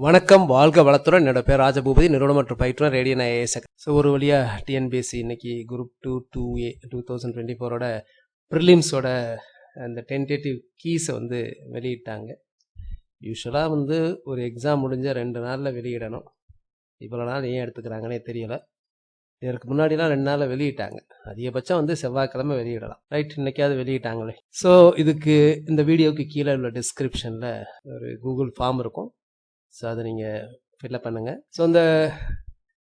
வணக்கம் வாழ்க வளத்துடன். என்னோட பேர் ராஜபூபதி நிறுவனம் மற்றும் பயிற்றுனர் ரேடியன் ஏசக் ஸோ ஒரு வழியாக டிஎன்பிஎஸ்சி இன்னைக்கு group two two A two thousand twenty ஃபோரோட ப்ரிலிம்ஸோட அந்த டென்டேட்டிவ் கீஸை வந்து வெளியிட்டாங்க. யூஸ்வலாக வந்து ஒரு எக்ஸாம் முடிஞ்ச ரெண்டு நாளில் வெளியிடணும். இவ்வளோ நாள் ஏன் எடுத்துக்கிறாங்கன்னே தெரியல. இதற்கு முன்னாடிலாம் ரெண்டு நாளில் வெளியிட்டாங்க. அதிகபட்சம் வந்து செவ்வாய்க்கிழமை வெளியிடலாம். ரைட் இன்னைக்காவது வெளியிட்டாங்களே. ஸோ இதுக்கு இந்த வீடியோவுக்கு கீழே உள்ள டிஸ்கிரிப்ஷனில் ஒரு கூகுள் ஃபார்ம் இருக்கும். ஸோ அதை நீங்கள் ஃபில்அப் பண்ணுங்கள் ஸோ இந்த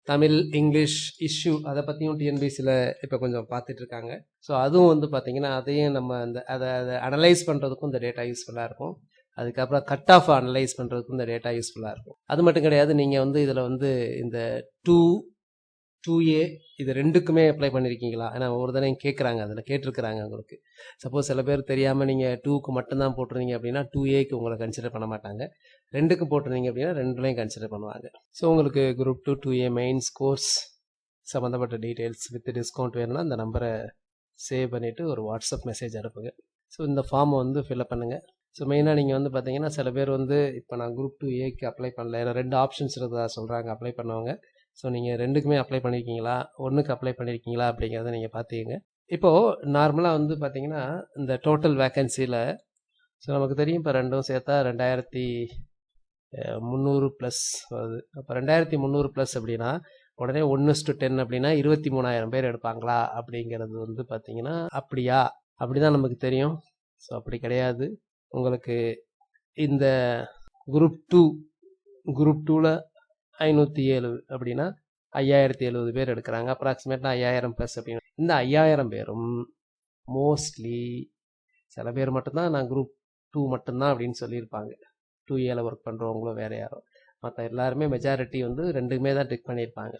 தமிழ் இங்கிலீஷ் இஷ்யூ அதை பற்றியும் டிஎன்பிசியில் இப்போ கொஞ்சம் பார்த்துட்ருக்காங்க ஸோ அதுவும் வந்து பார்த்தீங்கன்னா அதையும் நம்ம அந்த அதை அதை அனலைஸ் பண்ணுறதுக்கும் இந்த டேட்டா யூஸ்ஃபுல்லாக இருக்கும். அதுக்கப்புறம் கட் ஆஃப் அனலைஸ் பண்ணுறதுக்கும் இந்த டேட்டா யூஸ்ஃபுல்லாக இருக்கும். அது மட்டும் கிடையாது நீங்கள் வந்து இதில் வந்து இந்த டூ டூ ஏ இது ரெண்டுக்குமே அப்ளை பண்ணியிருக்கீங்களா ஏன்னா ஒரு தானே கேட்குறாங்க அதில் கேட்டிருக்கிறாங்க உங்களுக்கு. சப்போஸ் சில பேர் தெரியாமல் நீங்கள் டூக்கு மட்டும்தான் போட்டிருந்தீங்க அப்படின்னா டூ ஏக்கு உங்களை கன்சிடர் பண்ண மாட்டாங்க. ரெண்டுக்கு போட்டிருந்தீங்க அப்படின்னா ரெண்டுலையும் கன்சிடர் பண்ணுவாங்க. ஸோ உங்களுக்கு group two two A mains course சம்மந்தப்பட்ட டீட்டெயில்ஸ் வித் டிஸ்கவுண்ட் வேணும்னா அந்த நம்பரை சேவ் பண்ணிவிட்டு ஒரு வாட்ஸ்அப் மெசேஜ் அனுப்புங்க. ஸோ இந்த ஃபார்மை வந்து ஃபில்அப் பண்ணுங்கள் ஸோ மெயினாக நீங்கள் வந்து பார்த்தீங்கன்னா சில பேர் வந்து இப்போ நான் குரூப் டூ ஏக்கு அப்ளை பண்ணல. ஏன்னா ரெண்டு ஆப்ஷன்ஸ் இருக்கிறதா சொல்கிறாங்க அப்ளை பண்ணவங்க. ஸோ நீங்கள் ரெண்டுக்குமே அப்ளை பண்ணியிருக்கீங்களா ஒன்றுக்கு அப்ளை பண்ணியிருக்கீங்களா அப்படிங்கிறத நீங்கள் பார்த்துக்கங்க இப்போது நார்மலாக வந்து பார்த்தீங்கன்னா இந்த டோட்டல் வேக்கன்சியில் ஸோ நமக்கு தெரியும் இப்போ ரெண்டும் சேர்த்தா ரெண்டாயிரத்தி முந்நூறு ப்ளஸ் வருது. அப்போ ரெண்டாயிரத்தி முந்நூறு ப்ளஸ் அப்படின்னா உடனே ஒன்று டு டென் அப்படின்னா இருபத்தி மூணாயிரம் பேர் எடுப்பாங்களா? அப்படிங்கிறது வந்து பார்த்தீங்கன்னா அப்படியா? அப்படி தான் நமக்கு தெரியும். ஸோ அப்படி கிடையாது. உங்களுக்கு இந்த குரூப் டூ குரூப் டூவில் ஐநூற்றி ஏழு அப்படின்னா ஐயாயிரத்தி எழுபது பேர் எடுக்கிறாங்க. அப்ராக்சிமேட்டாக ஐயாயிரம் ப்ளஸ் அப்படின்னு. இந்த ஐயாயிரம் பேரும் மோஸ்ட்லி சில பேர் மட்டும்தான் நான் குரூப் டூ மட்டும்தான் அப்படின்னு சொல்லியிருப்பாங்க. டூ ஏல ஒர்க் பண்ணுறவங்களோ வேறு யாரோ. மற்ற எல்லாருமே மெஜாரிட்டி வந்து ரெண்டுமே தான் டிக் பண்ணியிருப்பாங்க.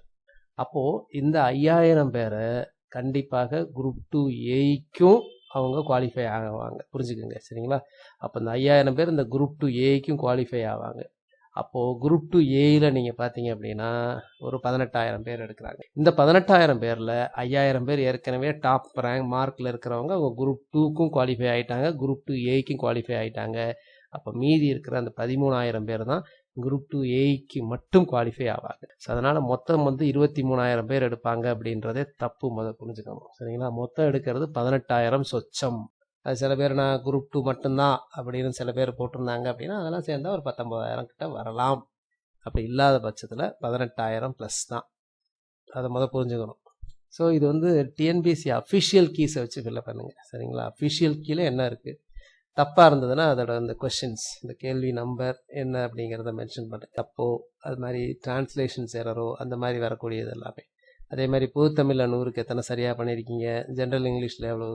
அப்போது இந்த ஐயாயிரம் பேரை கண்டிப்பாக குரூப் டூ ஏக்கும் அவங்க குவாலிஃபை ஆகுவாங்க புரிஞ்சுக்குங்க சரிங்களா? அப்போ இந்த ஐயாயிரம் பேர் இந்த குரூப் டூ ஏக்கும் குவாலிஃபை ஆவாங்க. அப்போது குரூப் டூ ஏயில் நீங்கள் பார்த்தீங்க அப்படின்னா ஒரு பதினெட்டாயிரம் பேர் எடுக்கிறாங்க. இந்த பதினெட்டாயிரம் பேரில் ஐயாயிரம் பேர் ஏற்கனவே டாப் ரேங்க் மார்க்கில் இருக்கிறவங்க அவங்க குரூப் டூக்கும் குவாலிஃபை ஆகிட்டாங்க குரூப் டூ ஏக்கும் குவாலிஃபை ஆகிட்டாங்க அப்போ மீதி இருக்கிற அந்த பதிமூணாயிரம் பேர் தான் குரூப் டூ ஏக்கு மட்டும் குவாலிஃபை ஆவாங்க. ஸோ அதனால் மொத்தம் வந்து இருபத்தி மூணாயிரம் பேர் எடுப்பாங்க அப்படின்றதே தப்பு முத புரிஞ்சுக்கணும். சரிங்களா? மொத்தம் எடுக்கிறது பதினெட்டாயிரம் சொச்சம். அது சில பேர் நான் குரூப் டூ மட்டும்தான் அப்படின்னு சில பேர் போட்டிருந்தாங்க அப்படின்னா அதெல்லாம் சேர்ந்தா ஒரு பத்தொம்பதாயிரம் கிட்ட வரலாம். அப்படி இல்லாத பட்சத்தில் பதினெட்டாயிரம் ப்ளஸ் தான். அதை முதல் புரிஞ்சுக்கணும். ஸோ இது வந்து டிஎன்பிஎஸ்சி அஃபிஷியல் கீஸை வச்சு ஃபில்லப் பண்ணுங்கள் சரிங்களா? அஃபிஷியல் கீழே என்ன இருக்குது தப்பாக இருந்ததுன்னா அதோட அந்த கொஷின்ஸ் இந்த கேள்வி நம்பர் என்ன அப்படிங்கிறத மென்ஷன் பண்ணுறேன் தப்போ அது மாதிரி டிரான்ஸ்லேஷன்ஸ் எரரோ அந்த மாதிரி வரக்கூடியது எல்லாமே. அதே மாதிரி பொதுத்தமிழில் நூறுக்கு எத்தனை சரியாக பண்ணியிருக்கீங்க ஜென்ரல் இங்கிலீஷில் எவ்வளோ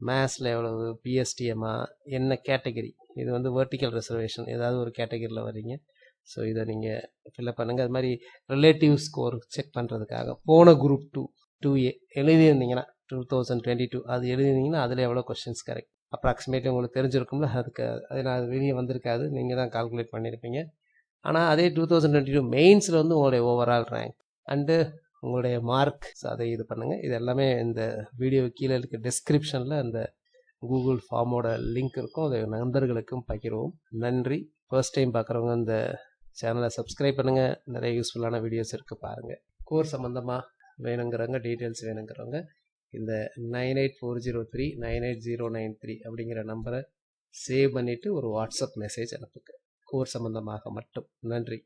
மேத்ஸில் எவ்வளவு பிஎஸ்டிஎம்மா என்ன கேட்டகரி இது வந்து வெர்டிக்கல் ரிசர்வேஷன் ஏதாவது ஒரு கேட்டகரியில் வரீங்க ஸோ இதை நீங்கள் ஃபில்அப் பண்ணுங்கள் அது மாதிரி ரிலேட்டிவ் ஸ்கோர் செக் பண்ணுறதுக்காக போன குரூப் டூ டூ ஏ எழுதியிருந்தீங்கன்னா டூ தௌசண்ட் டுவெண்ட்டி டூ அது எழுதியிருந்தீங்கன்னா அதில் எவ்வளோ கொஷின்ஸ் கரெக்ட் அப்ராக்சிமேட்லி உங்களுக்கு தெரிஞ்சிருக்கும்ல அதுக்கு அது நான் வெளியே வந்திருக்காது. நீங்கள் தான் கால்குலேட் பண்ணியிருப்பீங்க ஆனால் அதே டூ தௌசண்ட் டுவெண்ட்டி டூ மெயின்ஸில் வந்து உங்களுடைய ஓவரால் ரேங்க் அண்டு உங்களுடைய மார்க் அதை இது பண்ணுங்கள் இது எல்லாமே இந்த வீடியோ கீழே இருக்க டிஸ்கிரிப்ஷனில் அந்த கூகுள் ஃபார்மோட லிங்க் இருக்கும். அதை நண்பர்களுக்கும் பகிர்வோம். நன்றி. ஃபர்ஸ்ட் டைம் பார்க்குறவங்க இந்த சேனலை சப்ஸ்கிரைப் பண்ணுங்கள் நிறைய யூஸ்ஃபுல்லான வீடியோஸ் இருக்குது பாருங்கள் கோர் சம்மந்தமாக வேணுங்கிறவங்க டீட்டெயில்ஸ் வேணுங்கிறவங்க இந்த nine eight four zero three nine eight zero nine three அப்படிங்கிற நம்பரை சேவ் பண்ணிவிட்டு ஒரு வாட்ஸ்அப் மெசேஜ் அனுப்புங்க. கோர் சம்மந்தமாக மட்டும். நன்றி.